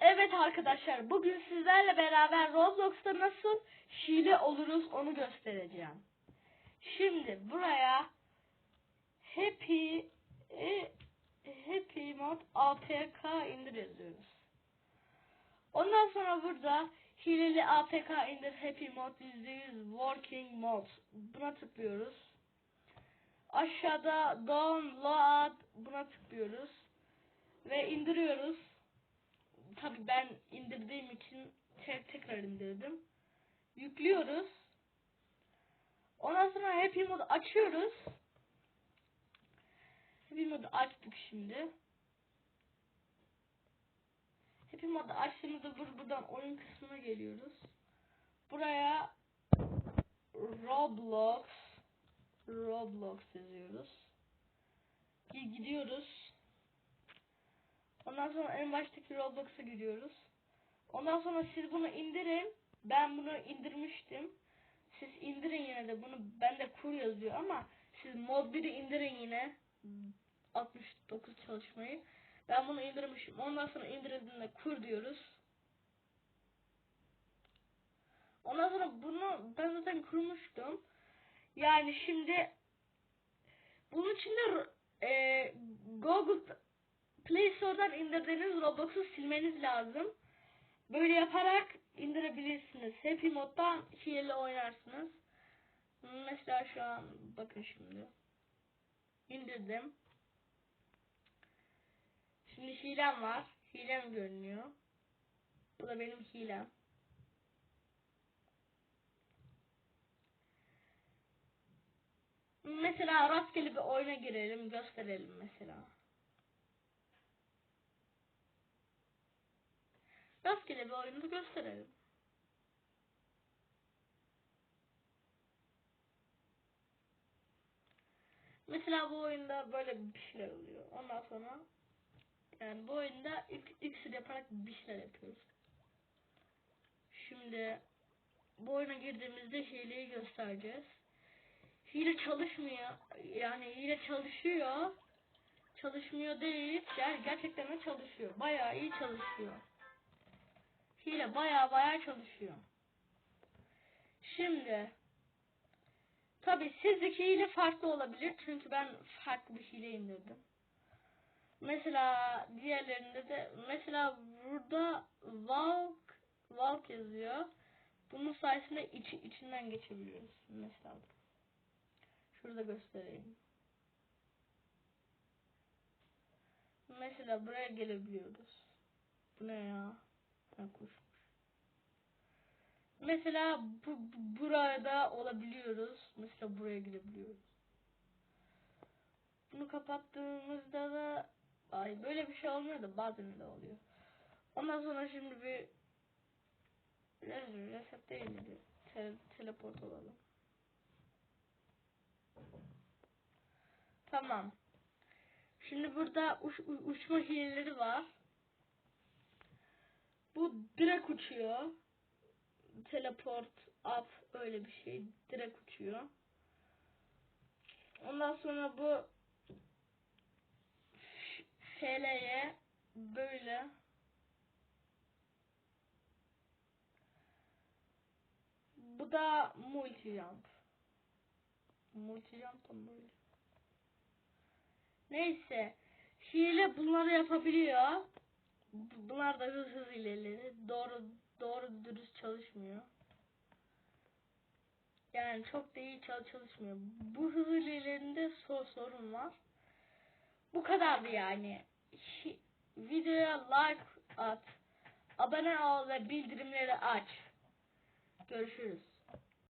Evet arkadaşlar bugün sizlerle beraber Roblox'ta nasıl hile oluruz onu göstereceğim. Şimdi buraya Happy e, Happy Mod APK indir yazıyoruz. Ondan sonra burada hileli APK indir Happy Mod %100 Working Mod buna tıklıyoruz. Aşağıda download buna tıklıyoruz ve indiriyoruz. Tabi ben indirdiğim için te- tekrar indirdim. Yüklüyoruz. Ondan sonra Happy Mod açıyoruz. Happy Mod'u açtık şimdi. Happy Mod'u açtığımızda bur- buradan oyun kısmına geliyoruz. Buraya Roblox Roblox yazıyoruz. Gi- Gidiyoruz. Ondan sonra en baştaki Roblox'a giriyoruz. Ondan sonra siz bunu indirin. Ben bunu indirmiştim. Siz indirin yine de bunu bende kur yazıyor ama siz mod 1'i indirin yine. 69 çalışmayı. Ben bunu indirmişim. Ondan sonra indirildiğinde kur diyoruz. Ondan sonra bunu ben zaten kurmuştum. Yani şimdi bunun için de e, Google Play Store'dan indirdiğiniz Roblox'u silmeniz lazım. Böyle yaparak indirebilirsiniz. Happy Mod'dan hileli oynarsınız. Mesela şu an bakın şimdi. İndirdim. Şimdi hilem var. Hilem görünüyor. Bu da benim hilem. Mesela rastgele bir oyuna girelim, gösterelim mesela. Rastgele bir oyunu gösterelim. Mesela bu oyunda böyle bir şeyler oluyor. Ondan sonra yani bu oyunda ilk, iksir yaparak bir şeyler yapıyoruz. Şimdi bu oyuna girdiğimizde hileyi göstereceğiz. Hile çalışmıyor. Yani hile çalışıyor. Çalışmıyor değil. Ger gerçekten de çalışıyor. Bayağı iyi çalışıyor. Hile baya baya çalışıyor. Şimdi tabi sizdeki hile farklı olabilir çünkü ben farklı bir hile indirdim. Mesela diğerlerinde de mesela burada walk walk yazıyor. Bunun sayesinde içi, içinden geçebiliyoruz. Mesela şurada göstereyim. Mesela buraya gelebiliyoruz. Bu ne ya? Ha, kuş. Mesela bu, bu- burada olabiliyoruz. Mesela buraya girebiliyoruz. Bunu kapattığımızda da ay böyle bir şey olmuyor da bazen de oluyor. Ondan sonra şimdi bir res- reset değil de te- teleport olalım. Tamam. Şimdi burada uç, uçma hileleri var. Bu direkt uçuyor. Teleport up öyle bir şey. Direkt uçuyor. Ondan sonra bu FL'ye böyle bu da multi jump. Multi jump da böyle. Neyse. Hile bunları yapabiliyor. Bu- Bunlar da hız hız hileleri. Doğru doğru dürüst çalışmıyor. Yani çok da iyi çal- çalışmıyor. Bu hız hilelerinde sor sorun var. Bu kadardı yani. Hi- Videoya like at. Abone ol ve bildirimleri aç. Görüşürüz.